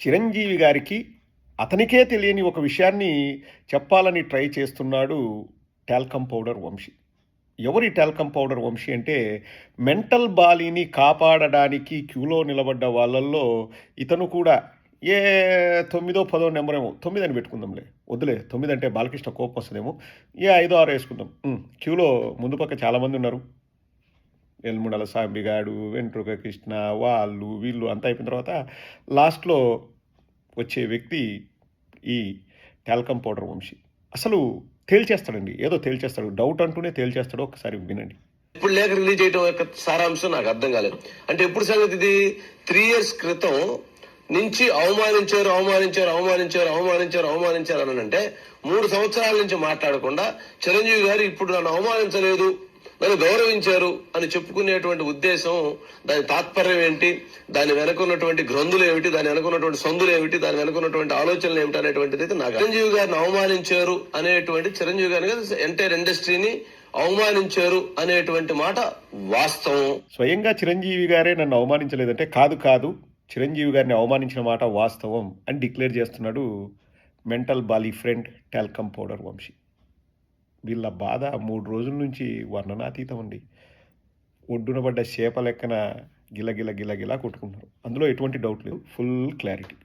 చిరంజీవి గారికి అతనికే తెలియని ఒక విషయాన్ని చెప్పాలని ట్రై చేస్తున్నాడు టాల్కమ్ పౌడర్ వంశీ. ఎవరి టాల్కమ్ పౌడర్ వంశీ అంటే మెంటల్ బాలీని కాపాడడానికి క్యూలో నిలబడ్డ వాళ్ళల్లో ఇతను కూడా. ఏ తొమ్మిదో పదో నెంబర్ ఏమో తొమ్మిది అని పెట్టుకుందాంలే వద్దులే తొమ్మిది అంటే బాలకృష్ణ కోపం వస్తుందేమో ఏ ఐదో ఆరు వేసుకుందాం. క్యూలో ముందు పక్క చాలామంది ఉన్నారు. ఎల్ముడల సాంబిగాడు వెంట్రుక కృష్ణ వాళ్ళు వీళ్ళు అంతా అయిపోయిన తర్వాత లాస్ట్లో వచ్చే వ్యక్తి ఈ టాల్కమ్ పౌడర్ వంశీ. అసలు తేల్చేస్తాడండి. ఏదో తేల్చేస్తాడు. డౌట్ అంటూనే తేల్చేస్తాడు ఒకసారి వినండి. ఇప్పుడు లేఖ రిలీజ్ చేయడం యొక్క సారాంశం నాకు అర్థం కాలేదు. అంటే ఎప్పుడు సంగతి ఇది? త్రీ ఇయర్స్ క్రితం నుంచి అవమానించారు అవమానించారు అవమానించారు అవమానించారు అవమానించారు అని అంటే మూడు సంవత్సరాల నుంచి మాట్లాడకుండా చిరంజీవి గారు ఇప్పుడు నన్ను అవమానించలేదు. నన్ను గౌరవించారు అని చెప్పుకునేటువంటి ఉద్దేశం దాని తాత్పర్యం ఏంటి దాని వెనక ఉన్నటువంటి గ్రంథులు ఏమిటి దాని వెనక ఉన్నటువంటి సందులు ఏమిటి దాని వెనక ఉన్నటువంటి ఆలోచనలు ఏమిటి అనేటువంటిది అయితే నాకు చిరంజీవి గారిని అవమానించారు అనేటువంటి చిరంజీవి గారిని ఎంటైర్ ఇండస్ట్రీని అవమానించారు అనేటువంటి మాట వాస్తవం. స్వయంగా చిరంజీవి గారే నన్ను అవమానించలేదంటే కాదు కాదు. చిరంజీవి గారిని అవమానించిన మాట వాస్తవం అని డిక్లేర్ చేస్తున్నాడు మెంటల్ బాలీ ఫ్రెండ్ టాల్కమ్ పౌడర్ వంశీ. వీళ్ళ బాధ మూడు రోజుల నుంచి వర్ణనాతీతం అండి. ఒడ్డున పడ్డ చేప లెక్కన గిల గిల గిల గిలా కొట్టుకుంటున్నారు. అందులో ఎటువంటి డౌట్ లేదు. Full clarity